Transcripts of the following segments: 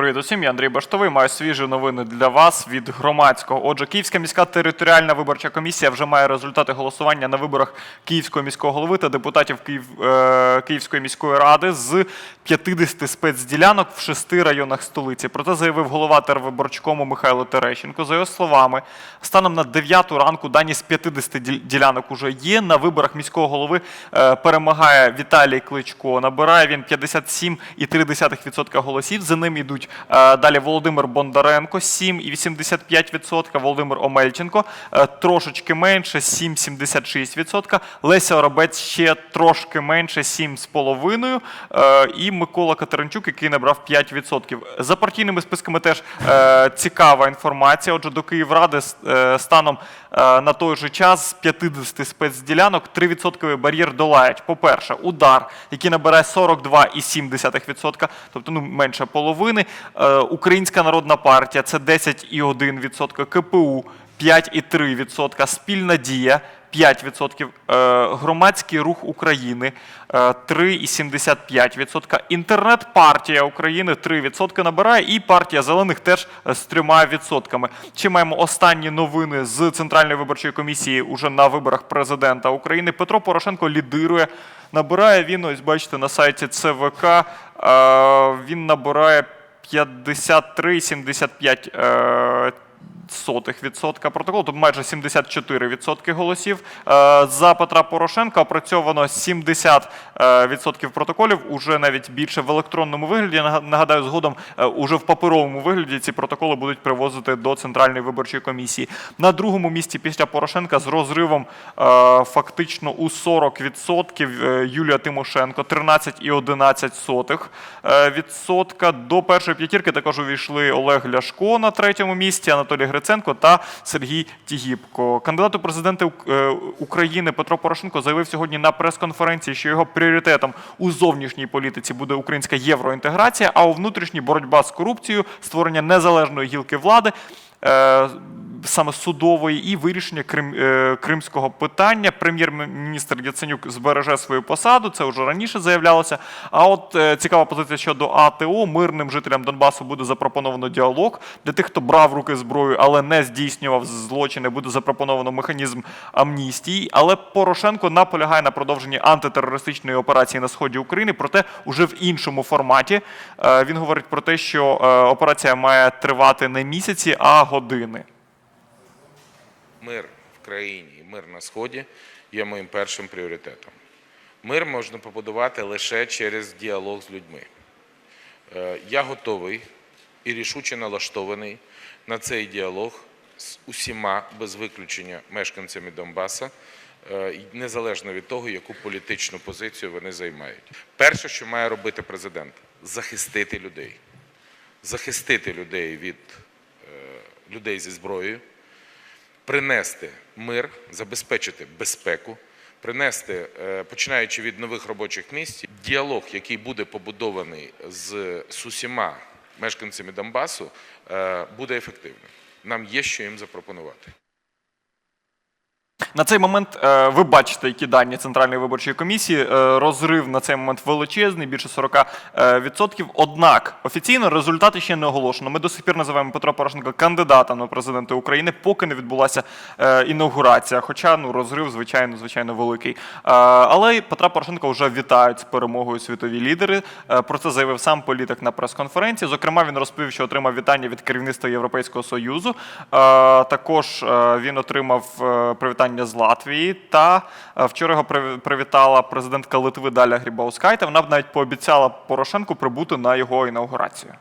Привіт усім, я Андрій Баштовий. Маю свіжі новини для вас від громадського. Отже, Київська міська територіальна виборча комісія вже має результати голосування на виборах Київського міського голови та депутатів Київ, е, Київської міської ради з 50 спецділянок в шести районах столиці. Про це заявив голова тервиборчкому Михайло Терещенко. За його словами, станом на 9 ранку дані з 50 діл- ділянок уже є. На виборах міського голови е, перемагає Віталій Кличко. Набирає він 57,3% голосів. За ним йдуть далі Володимир Бондаренко 7,85%, Володимир Омельченко е, трошечки менше 7,76%, Леся Оробець ще трошки менше 7,5%, е, і Микола Катеринчук, який набрав 5%. За партійними списками теж е, цікава інформація. Отже, до Київради е, станом е, на той же час з 50 спецділянок 3% бар'єр долають. По-перше, удар, який набирає 42,7%, тобто ну, менше половини. Е, Українська народна партія це 10,1%, КПУ 5,3%, спільна дія 5%, е, громадський рух України е, 3,75%, інтернет-партія України 3% набирає, і партія зелених теж е, з 3%. Чи маємо останні новини з Центральної виборчої комісії уже на виборах президента України? Петро Порошенко лідирує. Набирає він, ось бачите, на сайті ЦВК, е, він набирає 53,75%. Е, сотих відсотка протоколу, тут майже 74 відсотки голосів. Е, За Петра Порошенка опрацьовано 70 е, відсотків протоколів, уже навіть більше в електронному вигляді. Нагадаю, згодом е, уже в паперовому вигляді ці протоколи будуть привозити до Центральної виборчої комісії. На другому місці після Порошенка з розривом фактично у 40 відсотків Юлія Тимошенко 13,11 сотих е, відсотка. До першої п'ятірки також увійшли Олег Ляшко на третьому місці, Анатолій Гриценко та Сергій Тігіпко. Кандидат у президенти е, України Петро Порошенко заявив сьогодні на прес-конференції, що його пріоритетом у зовнішній політиці буде українська євроінтеграція, а у внутрішній боротьба з корупцією, створення незалежної гілки влади. Саме судової і вирішення крим, е, кримського питання. Прем'єр-міністр Яценюк збереже свою посаду. Це вже раніше заявлялося. А от е, цікава позиція щодо АТО. Мирним жителям Донбасу буде запропоновано діалог. Для тих, хто брав руки зброю, але не здійснював злочини, буде запропоновано механізм амністії. Але Порошенко наполягає на продовженні антитерористичної операції на сході України, проте уже в іншому форматі. Е, Він говорить про те, що операція має тривати не місяці, а години. Мир в країні і мир на сході є моїм першим пріоритетом. Мир можна побудувати лише через діалог з людьми. Е, Я готовий і рішуче налаштований на цей діалог з усіма без виключення мешканцями Донбаса, е, незалежно від того, яку політичну позицію вони займають. Перше, що має робити президент захистити людей, захистити людей від е, людей зі зброєю принести мир, забезпечити безпеку, принести, е, починаючи від нових робочих місць, діалог, який буде побудований з, усіма мешканцями Донбасу, е, буде ефективним. Нам є що їм запропонувати. На цей момент е, ви бачите, які дані Центральної виборчої комісії. Е, розрив на цей момент величезний, більше 40%. Е. Однак офіційно результати ще не оголошено. Ми до сих пір називаємо Петра Порошенка кандидатом на президента України, поки не відбулася інаугурація. Хоча ну розрив, звичайно, звичайно, великий. Але Петра Порошенка вже вітають з перемогою світові лідери. Про це заявив сам політик на прес-конференції. Зокрема, він розповів, що отримав вітання від керівництва Європейського союзу. Також він отримав е, привітання з Латвії. Та е, вчора його привітала президентка Литви Даля Грібаускайте. Вона б навіть пообіцяла Порошенку прибути на його інаугурацію.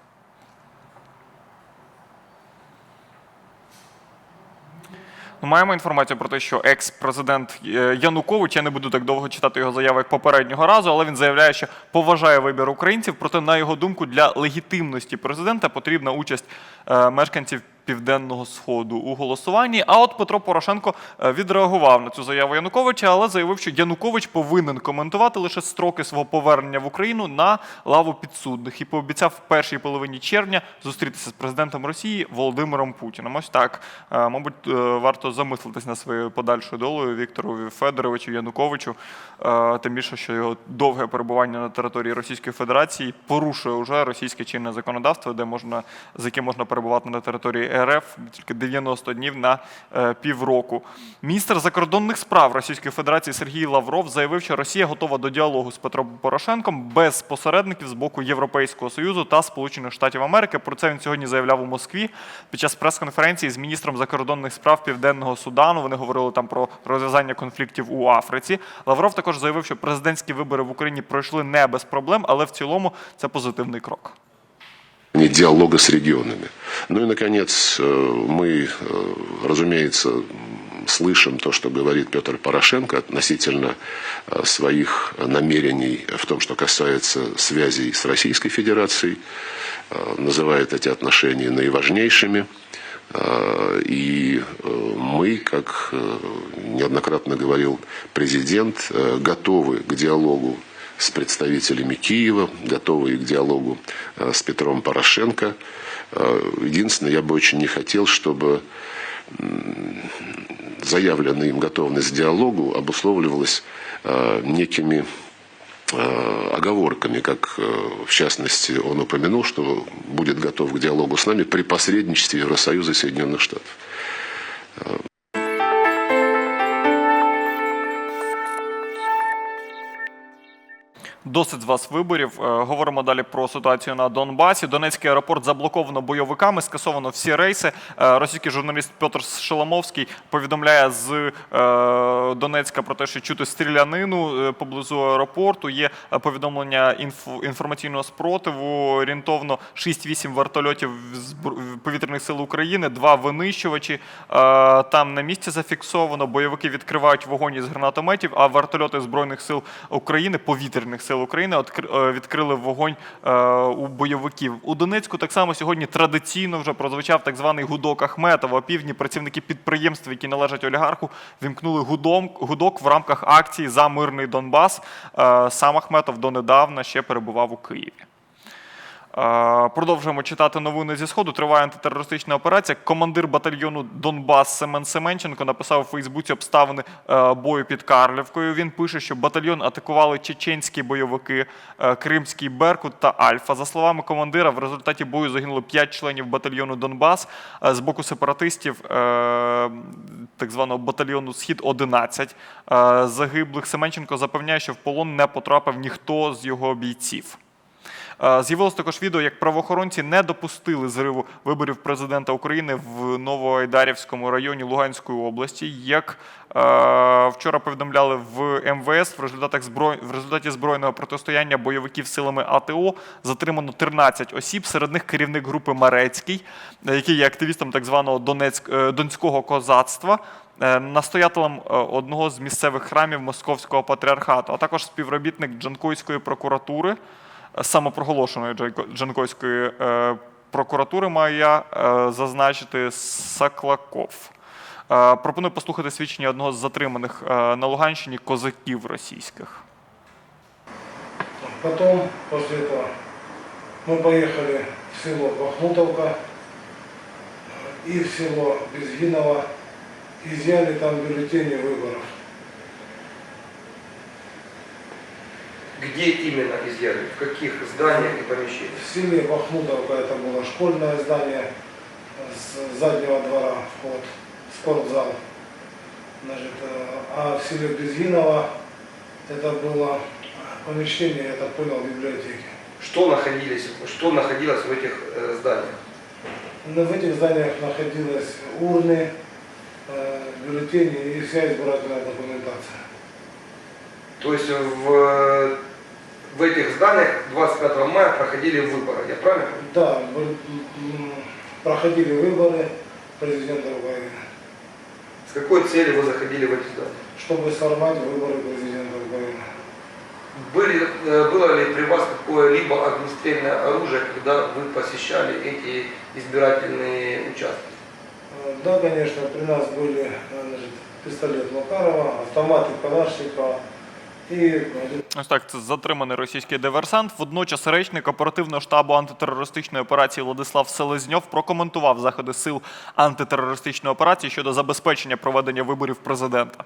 Ну, маємо інформацію про те, що екс-президент е, Янукович, я не буду так довго читати його заяву, як попереднього разу, але він заявляє, що поважає вибір українців. Проте, на його думку, для легітимності президента потрібна участь е, мешканців південного сходу у голосуванні. А от Петро Порошенко е, відреагував на цю заяву Януковича, але заявив, що Янукович повинен коментувати лише строки свого повернення в Україну на лаву підсудних і пообіцяв в першій половині червня зустрітися з президентом Росії Володимиром Путіним. Ось так, Е, мабуть, е, варто замислитись над своєю подальшою долею Віктору Федоровичу Януковичу. Тим більше, що його довге перебування на території Російської Федерації порушує уже російське чинне законодавство, де можна з яким можна перебувати на території РФ тільки 90 днів на е, півроку. Міністр закордонних справ Російської Федерації Сергій Лавров заявив, що Росія готова до діалогу з Петром Порошенком без посередників з боку Європейського союзу та Сполучених Штатів Америки. Про це він сьогодні заявляв у Москві під час прес-конференції з міністром закордонних справ Південного Судану. Вони говорили там про розв'язання конфліктів у Африці. Лавров також заявив, що президентські вибори в Україні пройшли не без проблем, але в цілому це позитивний крок. Диалога с регионами. Ну и, наконец, э, мы, э, разумеется, слышим то, что говорит Петр Порошенко относительно э, своих намерений в том, что касается связей с Российской Федерацией, называет эти отношения наиважнейшими. И мы, как неоднократно говорил президент, готовы к диалогу с представителями Киева, готовы и к диалогу э, с Петром Порошенко. Э, Единственное, я бы очень не хотел, чтобы заявленная им готовность к диалогу обусловливалась э, некими оговорками, как в частности он упомянул, что будет готов к диалогу с нами при посредничестве Евросоюза и Соединенных Штатов. Досить з вас виборів. Е, Говоримо далі про ситуацію на Донбасі. Донецький аеропорт заблоковано бойовиками, скасовано всі рейси. Е, Російський журналіст Петр Шеломовський повідомляє з е, Донецька про те, що чути стрілянину поблизу аеропорту. Є повідомлення інфо- інформаційного спротиву. Орієнтовно 6-8 вертольотів збр- повітряних сил України, два винищувачі. Там на місці зафіксовано. Бойовики відкривають вогонь із гранатометів, а вертольоти збройних сил України, повітряних сил України, откр- е, відкрили вогонь е, у бойовиків. У Донецьку так само сьогодні традиційно вже прозвучав так званий гудок Ахметова. Опівдні працівники підприємств, які належать олігарху, вімкнули гудом, гудок в рамках акції за мирний Донбас. Е, Сам Ахметов донедавна ще перебував у Києві. Продовжуємо читати новини зі сходу. Триває антитерористична операція. Командир батальйону Донбас Семен Семенченко написав у Фейсбуці обставини е, бою під Карлівкою. Він пише, що батальйон атакували чеченські бойовики, е, Кримський Беркут та Альфа. За словами командира, в результаті бою загинуло 5 членів батальйону Донбас Е, з боку сепаратистів. Так званого батальйону Схід 11 е, загиблих Семенченко запевняє, що в полон не потрапив ніхто з його бійців. Е, З'явилось також відео, як правоохоронці не допустили зриву виборів президента України в Новоайдарівському районі Луганської області. Як е, вчора повідомляли в МВС, в результатах зброй... в результаті збройного протистояння бойовиків силами АТО затримано 13 осіб. Серед них керівник групи Марецький, е, який є активістом так званого Донецьк... донського козацтва. Настоятелем одного з місцевих храмів Московського патріархату, а також співробітник Джанкойської прокуратури, самопроголошеної Джайко- Джанкойської е, прокуратури маю я е, зазначити Саклаков. Е, Пропоную послухати свідчення одного з затриманих е, на Луганщині козаків російських. Потом, после этого, мы поехали в село Бахмутовка и в село Безгиново, изъяли там бюллетени выборов. Где именно изъяли? В каких зданиях и помещениях? В селе Бахмутовка это было школьное здание с заднего двора вход, спортзал. Значит, а в селе Безгиново это было помещение, я так понял, библиотеки. Что находились, что находилось в этих э, зданиях? Но в этих зданиях находились урны, э, бюллетени и вся избирательная документация. То есть в, в этих зданиях 25 мая проходили выборы, я правильно понимаю? Да, проходили выборы президента Украины, С какой целью вы заходили в эти здания? чтобы сорвать выборы президента Украины. Были, э, было ли при вас какое-либо огнестрельное оружие, когда вы посещали эти избирательные участки? Да, конечно, при нас были э, значит, пистолет Макарова, автоматы Калашникова Ось так, це затриманий російський диверсант. Водночас речник оперативного штабу антитерористичної операції Владислав Селезньов прокоментував заходи сил антитерористичної операції щодо забезпечення проведення виборів президента.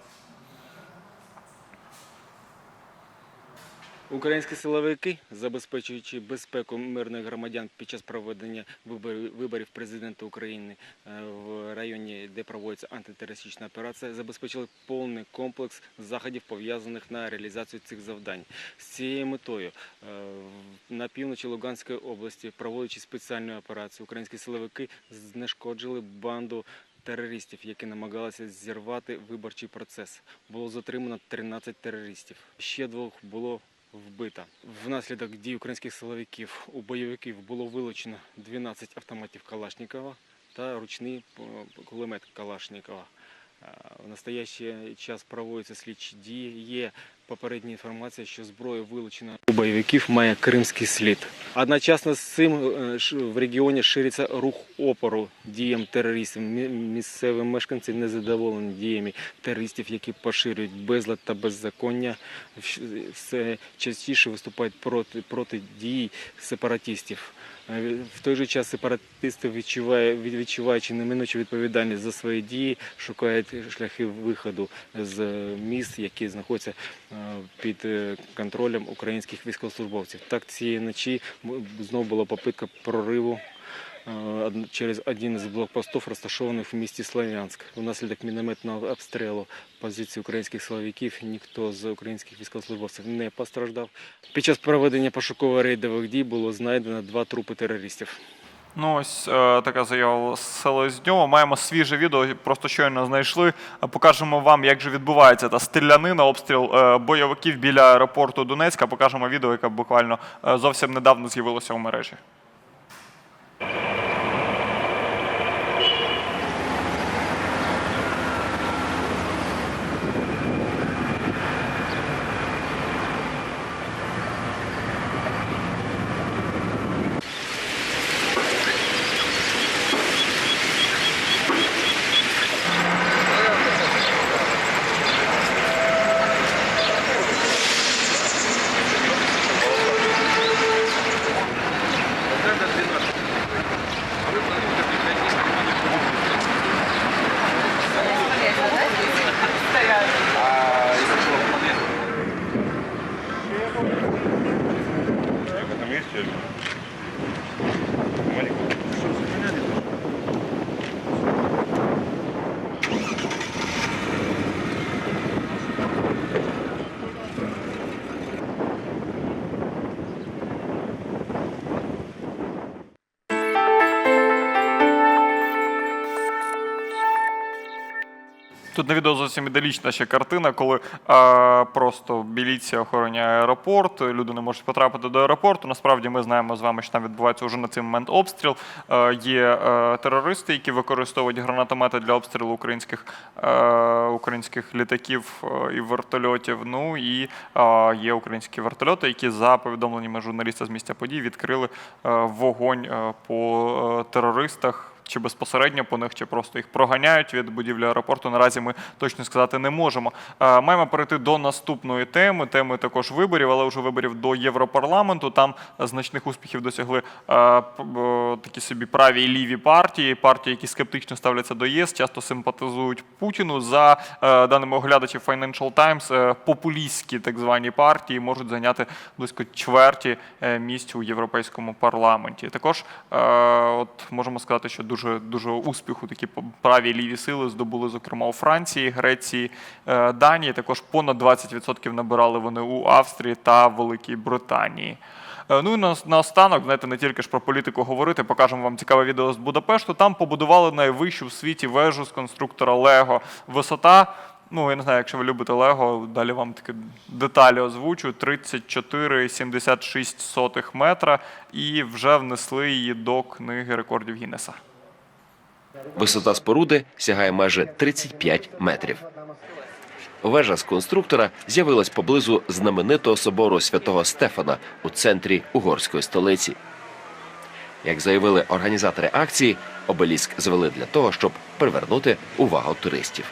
Українські силовики, забезпечуючи безпеку мирних громадян під час проведення виборів, президента України е, в районі, де проводиться антитерористична операція, забезпечили повний комплекс заходів, пов'язаних на реалізацію цих завдань. З цією метою е, на півночі Луганської області, проводячи спеціальну операцію, українські силовики знешкоджили банду терористів, які намагалися зірвати виборчий процес. Було затримано 13 терористів. Ще двох було вбито. Внаслідок дій українських силовиків у бойовиків було вилучено 12 автоматів Калашникова та ручний кулемет Калашникова. Е, В настоящий час проводяться слідчі дії. Є попередня інформація, що зброя вилучена у бойовиків має кримський слід. Одночасно з цим е, в регіоні шириться рух опору діям терористів. Мі- Місцеві мешканці незадоволені діями терористів, які поширюють безлад та беззаконня. Все частіше виступають проти, проти дій сепаратистів. Е, В той же час сепаратисти, відчуває, від- відчуваючи неминучу відповідальність за свої дії, шукають шляхи виходу з міст, які знаходяться під е, контролем українських військовослужбовців. Так цієї ночі знову була попитка прориву е, через один з блокпостів, розташованих в місті Слов'янськ. Внаслідок мінометного обстрілу позицій українських силовиків ніхто з українських військовослужбовців не постраждав. Під час проведення пошуково-рейдових дій було знайдено два трупи терористів. Ну, ось е, така заява Селезньова. Маємо свіже відео, просто щойно знайшли. Е, Покажемо вам, як же відбувається та стрілянина, обстріл е, бойовиків біля аеропорту Донецька. Покажемо відео, яке буквально е, зовсім недавно з'явилося у мережі. Я в этом есть сегодня? Тут на відео зовсім ідеалічна ще картина, коли е, просто міліція охороняє аеропорт, люди не можуть потрапити до аеропорту. Насправді ми знаємо з вами, що там відбувається вже на цей момент обстріл. Е, є е, терористи, які використовують гранатомети для обстрілу українських, е, українських літаків е, і вертольотів. Ну і е, є українські вертольоти, які за повідомленнями журналіста з місця подій відкрили е, вогонь е, по е, терористах чи безпосередньо по них, чи просто їх проганяють від будівлі аеропорту. Наразі ми точно сказати не можемо. Е, Маємо перейти до наступної теми. Теми також виборів, але вже виборів до Європарламенту. Там значних успіхів досягли е, е, такі собі праві і ліві партії, партії, які скептично ставляться до ЄС, часто симпатизують Путіну. За даними оглядачів Financial Times, популістські так звані партії можуть зайняти близько чверті місць у європейському парламенті. Також от можемо сказати, що дуже дуже успіху такі праві ліві сили здобули, зокрема у Франції, Греції, е, Данії. Також понад 20% набирали вони у Австрії та Великій Британії. Е, Ну і на- наостанок, знаєте, не тільки ж про політику говорити, покажемо вам цікаве відео з Будапешту. Там побудували найвищу в світі вежу з конструктора Лего. Висота. Ну, я не знаю, якщо ви любите Лего, далі вам такі деталі озвучу. 34,76 метра, і вже внесли її до книги рекордів Гіннеса. Висота споруди сягає майже 35 метрів. Вежа з конструктора з'явилась поблизу знаменитого собору святого Стефана у центрі угорської столиці. Як заявили організатори акції, Обеліск звели для того, щоб привернути увагу туристів.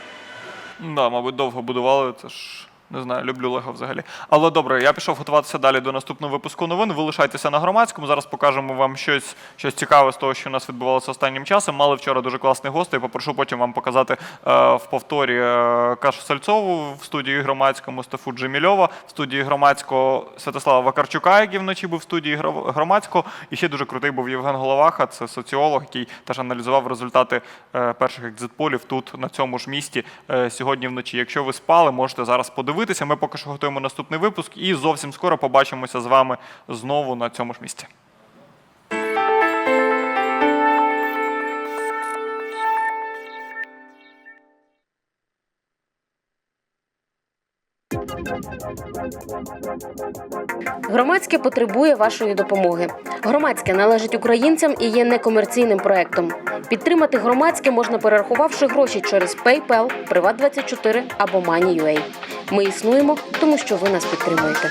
Да, мабуть, довго будували. Це ж не знаю, люблю Лего взагалі. Але добре, я пішов готуватися далі до наступного випуску новин. Ви лишайтеся на громадському. Зараз покажемо вам щось, щось цікаве з того, що у нас відбувалося останнім часом. Мали вчора дуже класний гостей. Попрошу потім вам показати е, в повторі е, Кашу Сальцову в студії громадського Мустафу Джемільова, в студії громадського Святослава Вакарчука, який вночі був в студії громадського. І ще дуже крутий був Євген Головаха, це соціолог, який теж аналізував результати е, перших екзитполів тут, на цьому ж місті, е, сьогодні вночі. Якщо ви спали, можете зараз подивитися. Ми поки що готуємо наступний випуск і зовсім скоро побачимося з вами знову на цьому ж місці. Громадське потребує вашої допомоги. Громадське належить українцям і є некомерційним проектом. Підтримати громадське можна перерахувавши гроші через PayPal, Privat24 або Money.ua. Ми існуємо, тому що ви нас підтримуєте.